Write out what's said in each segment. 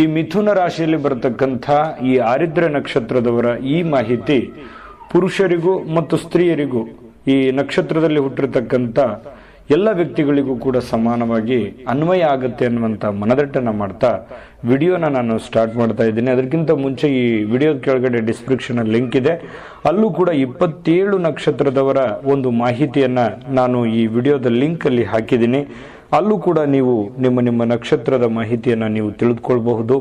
ಈ ಮಿಥುನ ರಾಶಿಯಲ್ಲಿ ಬರತಕ್ಕಂಥ ಈ ಆರಿದ್ರ ನಕ್ಷತ್ರದವರ ಈ ಮಾಹಿತಿ ಪುರುಷರಿಗೂ ಮತ್ತು ಸ್ತ್ರೀಯರಿಗೂ ಈ ನಕ್ಷತ್ರದಲ್ಲಿ ಹುಟ್ಟಿರ್ತಕ್ಕಂಥ ಎಲ್ಲ ವ್ಯಕ್ತಿಗಳಿಗೂ ಕೂಡ ಸಮಾನವಾಗಿ ಅನ್ವಯ ಆಗುತ್ತೆ ಅನ್ನುವಂಥ ಮನದಟ್ಟನ ಮಾಡ್ತಾ ವಿಡಿಯೋನ ನಾನು ಸ್ಟಾರ್ಟ್ ಮಾಡ್ತಾ ಇದ್ದೀನಿ. ಅದಕ್ಕಿಂತ ಮುಂಚೆ ಈ ವಿಡಿಯೋ ಕೆಳಗಡೆ ಡಿಸ್ಕ್ರಿಪ್ಷನ್ ಲಿಂಕ್ ಇದೆ. ಅಲ್ಲೂ ಕೂಡ ಇಪ್ಪತ್ತೇಳು ನಕ್ಷತ್ರದವರ ಒಂದು ಮಾಹಿತಿಯನ್ನ ನಾನು ಈ ವಿಡಿಯೋದ ಲಿಂಕ್ ಅಲ್ಲಿ ಹಾಕಿದ್ದೀನಿ. ಅಲ್ಲೂ ಕೂಡ ನೀವು ನಿಮ್ಮ ನಿಮ್ಮ ನಕ್ಷತ್ರದ ಮಾಹಿತಿಯನ್ನು ನೀವು ತಿಳಿದುಕೊಳ್ಬಹುದು.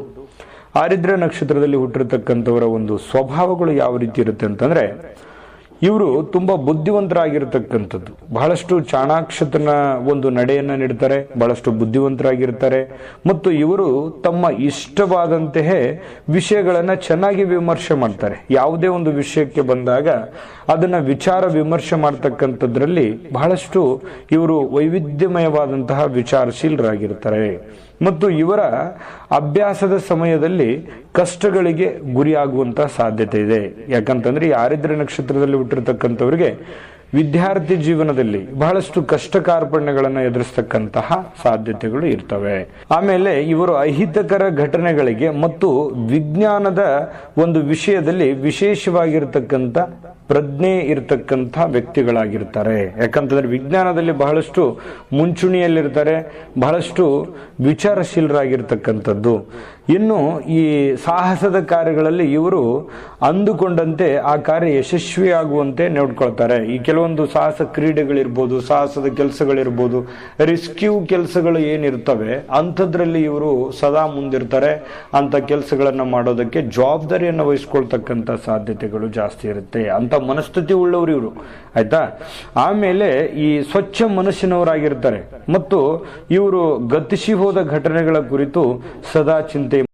ಆರಿದ್ರ ನಕ್ಷತ್ರದಲ್ಲಿ ಹುಟ್ಟಿರತಕ್ಕಂಥವರ ಒಂದು ಸ್ವಭಾವಗಳು ಯಾವ ರೀತಿ ಇರುತ್ತೆ ಅಂತಂದ್ರೆ ಇವರು ತುಂಬಾ ಬುದ್ಧಿವಂತರಾಗಿರ್ತಕ್ಕಂಥದ್ದು. ಬಹಳಷ್ಟು ಚಾಣಾಕ್ಷತನ ಒಂದು ನಡೆಯನ್ನ ನೀಡ್ತಾರೆ, ಬಹಳಷ್ಟು ಬುದ್ಧಿವಂತರಾಗಿರ್ತಾರೆ. ಮತ್ತು ಇವರು ತಮ್ಮ ಇಷ್ಟವಾದಂತೆಯೇ ವಿಷಯಗಳನ್ನ ಚೆನ್ನಾಗಿ ವಿಮರ್ಶೆ ಮಾಡ್ತಾರೆ. ಯಾವುದೇ ಒಂದು ವಿಷಯಕ್ಕೆ ಬಂದಾಗ ಅದನ್ನ ವಿಚಾರ ವಿಮರ್ಶೆ ಮಾಡ್ತಕ್ಕಂಥದ್ರಲ್ಲಿ ಬಹಳಷ್ಟು ಇವರು ವೈವಿಧ್ಯಮಯವಾದಂತಹ ವಿಚಾರಶೀಲರಾಗಿರ್ತಾರೆ. ಮತ್ತು ಇವರ ಅಭ್ಯಾಸದ ಸಮಯದಲ್ಲಿ ಕಷ್ಟಗಳಿಗೆ ಗುರಿಯಾಗುವಂತಹ ಸಾಧ್ಯತೆ ಇದೆ. ಯಾಕಂತಂದ್ರೆ ಯಾರಿದ್ರ ನಕ್ಷತ್ರದಲ್ಲಿ ಹುಟ್ಟಿರ್ತಕ್ಕಂಥವ್ರಿಗೆ ವಿದ್ಯಾರ್ಥಿ ಜೀವನದಲ್ಲಿ ಬಹಳಷ್ಟು ಕಷ್ಟ ಕಾರ್ಪಣ್ಯಗಳನ್ನು ಎದುರಿಸ್ತಕ್ಕಂತಹ ಸಾಧ್ಯತೆಗಳು ಇರ್ತವೆ. ಆಮೇಲೆ ಇವರು ಅಹಿತಕರ ಘಟನೆಗಳಿಗೆ ಮತ್ತು ವಿಜ್ಞಾನದ ಒಂದು ವಿಷಯದಲ್ಲಿ ವಿಶೇಷವಾಗಿರ್ತಕ್ಕಂಥ ಪ್ರಜ್ಞೆ ಇರತಕ್ಕಂಥ ವ್ಯಕ್ತಿಗಳಾಗಿರ್ತಾರೆ. ಯಾಕಂತಂದ್ರೆ ವಿಜ್ಞಾನದಲ್ಲಿ ಬಹಳಷ್ಟು ಮುಂಚೂಣಿಯಲ್ಲಿರ್ತಾರೆ, ಬಹಳಷ್ಟು ವಿಚಾರಶೀಲರಾಗಿರ್ತಕ್ಕಂಥದ್ದು. ಇನ್ನು ಈ ಸಾಹಸದ ಕಾರ್ಯಗಳಲ್ಲಿ ಇವರು ಅಂದುಕೊಂಡಂತೆ ಆ ಕಾರ್ಯ ಯಶಸ್ವಿಯಾಗುವಂತೆ ನೋಡ್ಕೊಳ್ತಾರೆ. ಈ ಕೆಲವೊಂದು ಸಾಹಸ ಕ್ರೀಡೆಗಳಿರ್ಬೋದು, ಸಾಹಸದ ಕೆಲಸಗಳಿರ್ಬೋದು, ರಿಸ್ಕ್ಯೂ ಕೆಲಸಗಳು ಏನಿರ್ತವೆ, ಅಂಥದ್ರಲ್ಲಿ ಇವರು ಸದಾ ಮುಂದಿರ್ತಾರೆ. ಅಂತ ಕೆಲಸಗಳನ್ನು ಮಾಡೋದಕ್ಕೆ ಜವಾಬ್ದಾರಿಯನ್ನು ವಹಿಸ್ಕೊಳ್ತಕ್ಕಂಥ ಸಾಧ್ಯತೆಗಳು ಜಾಸ್ತಿ ಇರುತ್ತೆ. ಅಂತ ಮನಸ್ಥಿತಿ ಉಳ್ಳವರು ಇವರು. ಆಯ್ತಾ? ಆಮೇಲೆ ಈ ಸ್ವಚ್ಛ ಮನಸ್ಸಿನವರಾಗಿರ್ತಾರೆ. ಮತ್ತು ಇವರು ಗತಿಸಿ ಹೋದ ಘಟನೆಗಳ ಕುರಿತು ಸದಾ ಚಿಂತೆ